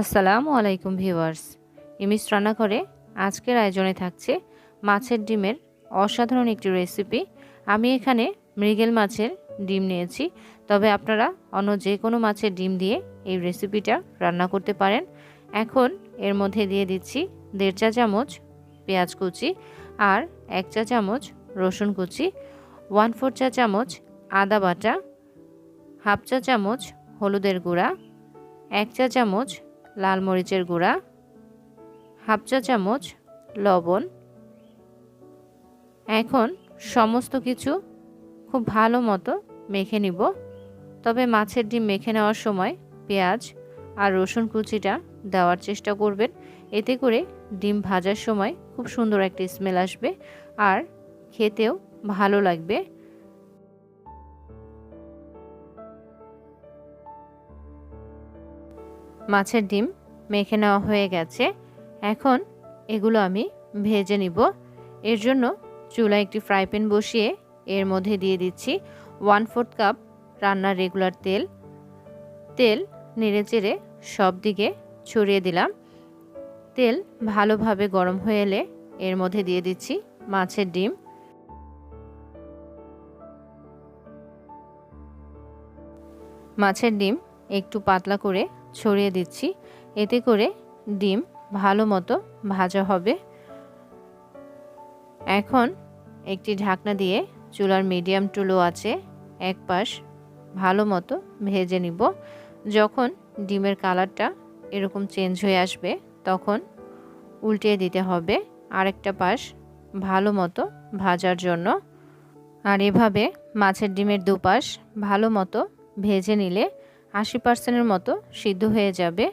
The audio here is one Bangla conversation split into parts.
আসসালামু আলাইকুম ভিউয়ার্স। ইমিস রান্নাঘরে আজকের আয়োজনে থাকছে মাছের ডিমের অসাধারণ একটি রেসিপি। আমি এখানে মৃগেল মাছের ডিম নিয়েছি, তবে আপনারা অন্য যে কোনো মাছের ডিম দিয়ে এই রেসিপিটা রান্না করতে পারেন। এখন এর মধ্যে দিয়ে দিচ্ছি দেড় চা চামচ পেঁয়াজ কুচি আর এক চা চামচ রসুন কুচি, ওয়ান ফোর চা চামচ আদা বাটা, হাফ চা চামচ হলুদের গুঁড়া, এক চা চামচ লাল মরিচের গুঁড়া, হাফ চা চামচ লবণ। এখন সমস্ত কিছু খুব ভালো মতো মেখে নিব। তবে মাছের ডিম মেখে নেওয়ার সময় পেঁয়াজ আর রসুন কুচিটা দেওয়ার চেষ্টা করবেন। এতে করে ডিম ভাজার সময় খুব সুন্দর একটা স্মেল আসবে আর খেতেও ভালো লাগবে। মাছের ডিম মেখে নেওয়া হয়ে গেছে। এখন এগুলো আমি ভেজে নিব। এর জন্য চুলা একটি ফ্রাই প্যান বসিয়ে এর মধ্যে দিয়ে দিচ্ছি ওয়ান ফোর্থ কাপ রান্নার রেগুলার তেল। তেল নেড়ে চেড়ে সব দিকে ছড়িয়ে দিলাম। তেল ভালোভাবে গরম হয়ে এলে এর মধ্যে দিয়ে দিচ্ছি মাছের ডিম। মাছের ডিম একটু পাতলা করে ছড়িয়ে দিচ্ছি। এতে করে ডিম ভালো মতো ভাজা হবে। এখন একটি ঢাকনা দিয়ে চুলার মিডিয়াম টু লো আছে, এক পাশ ভালো মতো ভেজে নিব। যখন ডিমের কালারটা এরকম চেঞ্জ হয়ে আসবে, তখন উল্টিয়ে দিতে হবে আরেকটা পাশ ভালো মতো ভাজার জন্য। আর এভাবে মাছের ডিমের দুপাশ ভালো মতো ভেজে নিলে আশি পার্সেন্টের মতো সিদ্ধ হয়ে যাবে।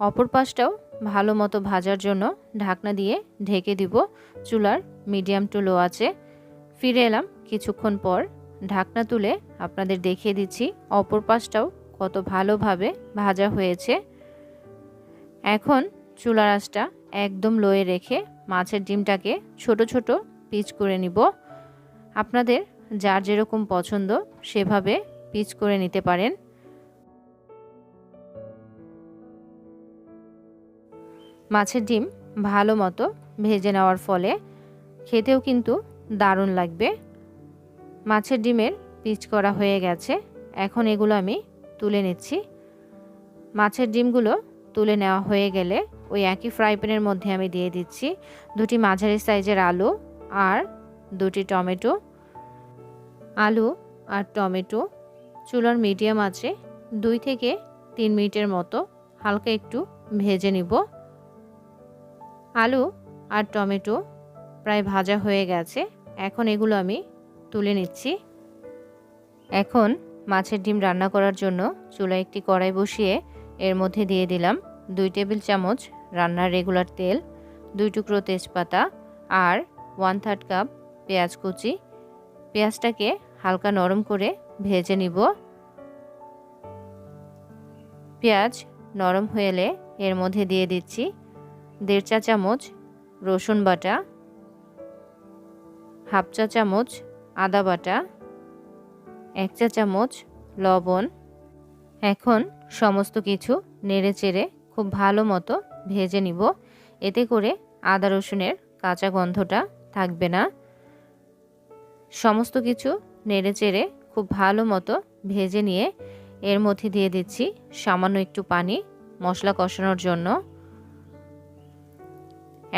অপর পাশটাও ভালো মতো ভাজার জন্য ঢাকনা দিয়ে ঢেকে দিব চুলার মিডিয়াম টু লো আছে ফিরে এলাম কিছুক্ষণ পর। ঢাকনা তুলে আপনাদের দেখিয়ে দিচ্ছি অপর পাশটাও কত ভালোভাবে ভাজা হয়েছে। এখন চুলার আঁচটা একদম লোয়ে রেখে মাছের ডিমটাকে ছোট ছোট পিচ করে নিব। আপনাদের যার যেরকম পছন্দ সেভাবে পিচ করে নিতে পারেন। মাছের ডিম ভালো মতো ভেজে নেওয়ার ফলে খেতেও কিন্তু দারুণ লাগবে। মাছের ডিমের পিচ করা হয়ে গেছে। এখন এগুলো আমি তুলে নিচ্ছি। মাছের ডিমগুলো তুলে নেওয়া হয়ে গেলে ওই একই ফ্রাই প্যানের মধ্যে আমি দিয়ে দিচ্ছি দুটি মাঝারি সাইজের আলু আর দুটি টমেটো। আলু আর টমেটো চুলার মিডিয়াম আছে দুই থেকে তিন মিনিটের মতো হালকা একটু ভেজে নিব। আলু আর টমেটো প্রায় ভাজা হয়ে গেছে। এখন এগুলো আমি তুলে নিচ্ছি। এখন মাছের ডিম রান্না করার জন্য চুলায় একটি কড়াই বসিয়ে এর মধ্যে দিয়ে দিলাম দুই টেবিল চামচ রান্নার রেগুলার তেল, দুই টুকরো তেজপাতা আর ওয়ান থার্ড কাপ পেঁয়াজ কুচি। পেঁয়াজটাকে হালকা নরম করে ভেজে নিব। পেঁয়াজ নরম হয়ে এলে এর মধ্যে দিয়ে দিচ্ছি দেড় চা চামচ রসুন বাটা, হাফ চা চামচ আদা বাটা, এক চা চামচ লবণ। এখন সমস্ত কিছু নেড়ে চেড়ে খুব ভালো মতো ভেজে নিব। এতে করে আদা রসুনের কাঁচা গন্ধটা থাকবে না। সমস্ত কিছু নেড়ে চেড়ে খুব ভালো মতো ভেজে নিয়ে এর মধ্যে দিয়ে দিচ্ছি সামান্য একটু পানি, মশলা কষানোর জন্য।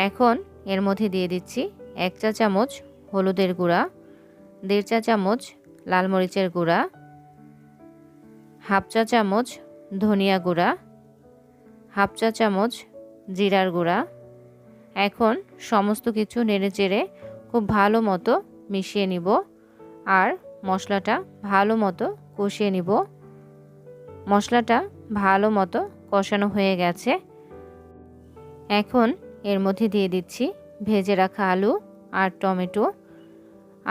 এখন এর মধ্যে দিয়ে দিচ্ছি এক চা চামচ হলুদের গুঁড়া, দেড় চা চামচ লাল মরিচের গুঁড়া, হাফ চা চামচ ধনিয়া গুঁড়া, হাফ চা চামচ জিরার গুঁড়া। এখন সমস্ত কিছু নেড়ে চেড়ে খুব ভালো মতো মিশিয়ে নিব আর মশলাটা ভালো মতো কষিয়ে নিব। মশলাটা ভালো মতো কষানো হয়ে গেছে। এখন এর মধ্যে দিয়ে দিচ্ছি ভেজে রাখা আলু আর টমেটো।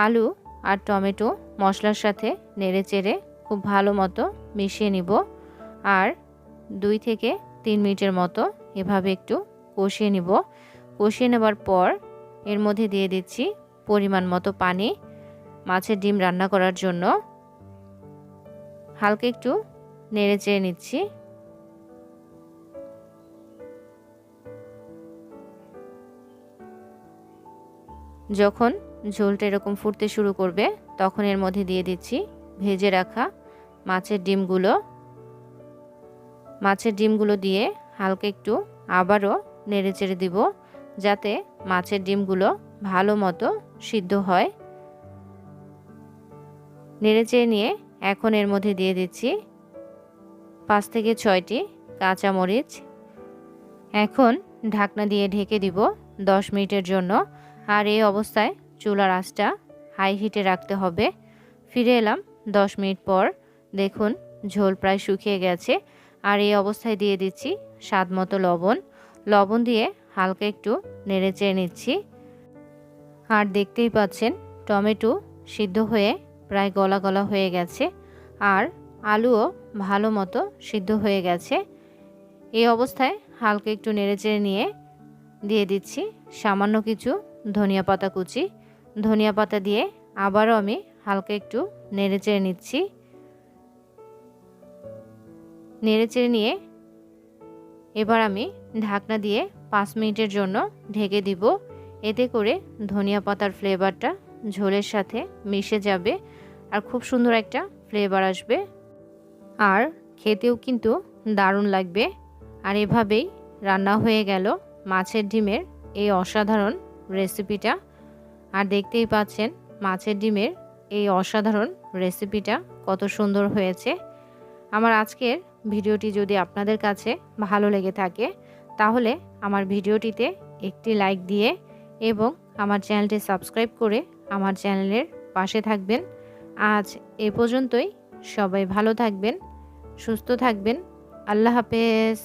আলু আর টমেটো মশলার সাথে নেড়ে চেড়ে খুব ভালো মতো মিশিয়ে নিব আর দুই থেকে তিন মিনিটের মতো এভাবে একটু কষিয়ে নিব। কষিয়ে নেবার পর এর মধ্যে দিয়ে দিচ্ছি পরিমাণ মতো পানি মাছের ডিম রান্না করার জন্য। হালকা একটু নেড়ে চেড়ে নিচ্ছি যখন ঝোলটা এরকম ফুটতে শুরু করবে, তখন এর মধ্যে দিয়ে দিচ্ছি ভেজে রাখা মাছের ডিমগুলো। মাছের ডিমগুলো দিয়ে হালকা একটু আবারও নেড়ে চেড়ে দিব, যাতে মাছের ডিমগুলো ভালো মতো সিদ্ধ হয়। নেড়ে চেড়ে নিয়ে এখন এর মধ্যে দিয়ে দিচ্ছি পাঁচ থেকে ছয়টি কাঁচামরিচ। এখন ঢাকনা দিয়ে ঢেকে দিব দশ মিনিটের জন্য। আর এই অবস্থায় চুলার আঁচটা হাই হিটে রাখতে হবে। ফিরে এলাম দশ মিনিট পর। দেখুন, ঝোল প্রায় শুকিয়ে গেছে। আর এই অবস্থায় দিয়ে দিচ্ছি স্বাদ মতো লবণ। লবণ দিয়ে হালকা একটু নেড়ে চেড়ে নিচ্ছি। আর দেখতেই পাচ্ছেন, টমেটো সিদ্ধ হয়ে প্রায় গলা গলা হয়ে গেছে। আর আলুও ভালো মতো সিদ্ধ হয়ে গেছে। এই অবস্থায় হালকা একটু নেড়েচেড়ে নিয়ে দিয়ে দিচ্ছি সামান্য কিছু ধনিয়া পাতা কুচি। ধনিয়া পাতা দিয়ে আবারও আমি হালকা একটু নেড়ে চেড়ে নিচ্ছি। নেড়ে চেড়ে নিয়ে এবার আমি ঢাকনা দিয়ে পাঁচ মিনিটের জন্য ঢেকে দিব। এতে করে ধনিয়া পাতার ফ্লেভারটা ঝোলের সাথে মিশে যাবে আর খুব সুন্দর একটা ফ্লেভার আসবে। আর খেতেও কিন্তু দারুণ লাগবে। আর এভাবেই রান্না হয়ে গেল মাছের ডিমের এই অসাধারণ রেসিপিটা আর দেখতেই পাচ্ছেন মাছের ডিমের এই অসাধারণ রেসিপিটা কত সুন্দর হয়েছে। আমার আজকের ভিডিওটি যদি আপনাদের কাছে ভালো লেগে থাকে, তাহলে আমার ভিডিওটিতে একটি লাইক দিয়ে এবং আমার চ্যানেলটি সাবস্ক্রাইব করে আমার চ্যানেলের পাশে থাকবেন। আজ এ পর্যন্তই। সবাই ভালো থাকবেন, সুস্থ থাকবেন। আল্লাহ হাফেজ।